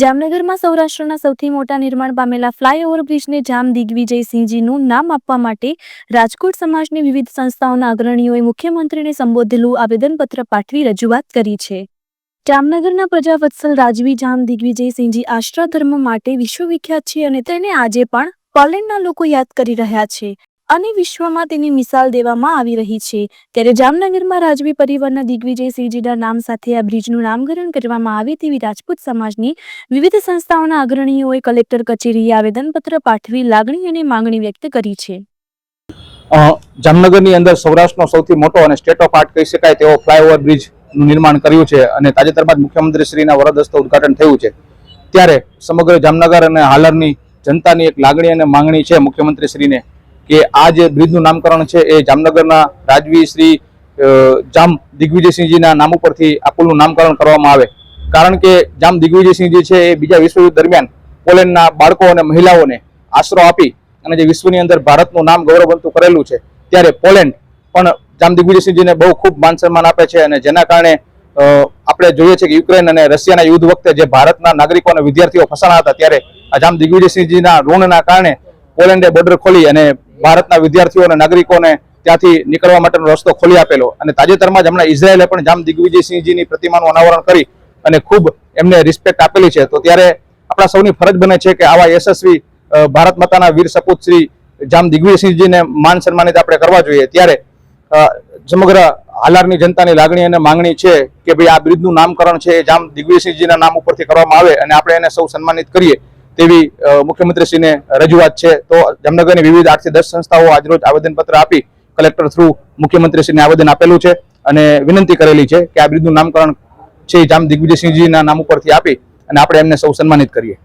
જામનગરમાં સૌરાષ્ટ્રના સૌથી મોટા નિર્માણ પામેલા ફ્લાયઓવર બ્રિજને જામ દિગ્વિજયસિંહજીનું નામ આપવા માટે રાજકોટ સમાજની વિવિધ સંસ્થાઓના અગ્રણીઓએ મુખ્યમંત્રીને સંબોધેલું આવેદનપત્ર પાઠવી રજૂઆત કરી છે. જામનગરના પ્રજાવત્સલ રાજવી જામ દિગ્વિજયસિંહજી આશ્રા ધર્મ માટે વિશ્વવિખ્યાત છે અને તેને આજે પણ પોલેન્ડના લોકો યાદ કરી રહ્યા છે. અને વિશ્વમાં તેની મિસાલ દેવામાં આવી રહી છે. ત્યારે જામનગરમાં રાજવી પરિવારના દિગ્વિજયસિંહજીના નામ સાથે આ બ્રિજનું નામકરણ કરવામાં આવે તેવી રાજપૂત સમાજની વિવિધ સંસ્થાઓના અગ્રણીઓએ કલેક્ટર કચેરીએ આવેદનપત્ર પાઠવી લાગણી અને માંગણી વ્યક્ત કરી છે. જામનગરની અંદર સૌરાષ્ટ્રનો સૌથી મોટો અને સ્ટેટ ઓફ આર્ટ કહી શકાય તેવો ફ્લાયઓવર બ્રિજનું નિર્માણ કર્યું છે અને તાજેતરમાં જ મુખ્યમંત્રી શ્રીના વરદ હસ્તે ઉદઘાટન થયું છે. ત્યારે સમગ્ર જામનગર અને હાલરની જનતાની એક લાગણી અને માંગણી છે મુખ્યમંત્રી શ્રીને કે આ જે બ્રિજનું નામકરણ છે એ જામનગરના રાજવી શ્રી જામ દિગ્વિજયસિંહજીના નામ ઉપરથી આ પુલનું નામકરણ કરવામાં આવે. કારણ કે જામ દિગ્વિજયસિંહજી છે એ બીજા વિશ્વયુદ્ધ દરમિયાન પોલેન્ડના બાળકો અને મહિલાઓને આશરો આપી અને જે વિશ્વની અંદર ભારતનું નામ ગૌરવવંતું કરેલું છે, ત્યારે પોલેન્ડ પણ જામ દિગ્વિજયસિંહજીને બહુ ખૂબ માન સન્માન આપે છે અને જેના કારણે આપણે જોઈએ છે કે યુક્રેન અને રશિયાના યુદ્ધ વખતે જે ભારતના નાગરિકો અને વિદ્યાર્થીઓ ફસાણા હતા, ત્યારે આ જામ દિગ્વિજયસિંહજીના ઋણના કારણે પોલેન્ડે બોર્ડર ખોલી અને ભારતના વિદ્યાર્થીઓ અને નાગરિકોને ત્યાંથી નીકળવા માટેનો રસ્તો ખોલી આપેલો. અને તાજેતરમાં જ હમણાં ઇઝરાયેલે પણ જામ દિગ્વિજયસિંહજીની પ્રતિમાનું અનાવરણ કરી અને ખૂબ એમને રિસ્પેક્ટ આપેલી છે. તો ત્યારે આપણા સૌની ફરજ બને છે કે આવા યશસ્વી ભારત માતાના વીર સપૂત શ્રી જામ દિગ્વિજયસિંહજીને માન સન્માનિત આપણે કરવા જોઈએ. ત્યારે સમગ્ર હાલારની જનતાની લાગણી અને માંગણી છે કે ભાઈ આ બ્રિજનું નામકરણ છે એ જામ દિગ્વિજયસિંહજીના નામ ઉપરથી કરવામાં આવે અને આપણે એને સૌ સન્માનિત કરીએ. તેવી મુખ્યમંત્રીશ્રીને રજૂઆત છે. તો જામનગરની વિવિધ આઠથી દસ સંસ્થાઓ આજરોજ આવેદનપત્ર આપી કલેક્ટર થ્રુ મુખ્યમંત્રીશ્રીને આવેદન આપેલું છે અને વિનંતી કરેલી છે કે આ બ્રિજનું નામકરણ છે જામ દિગ્વિજયસિંહજીના નામ ઉપરથી આપી અને આપણે એમને સૌ સન્માનિત કરીએ.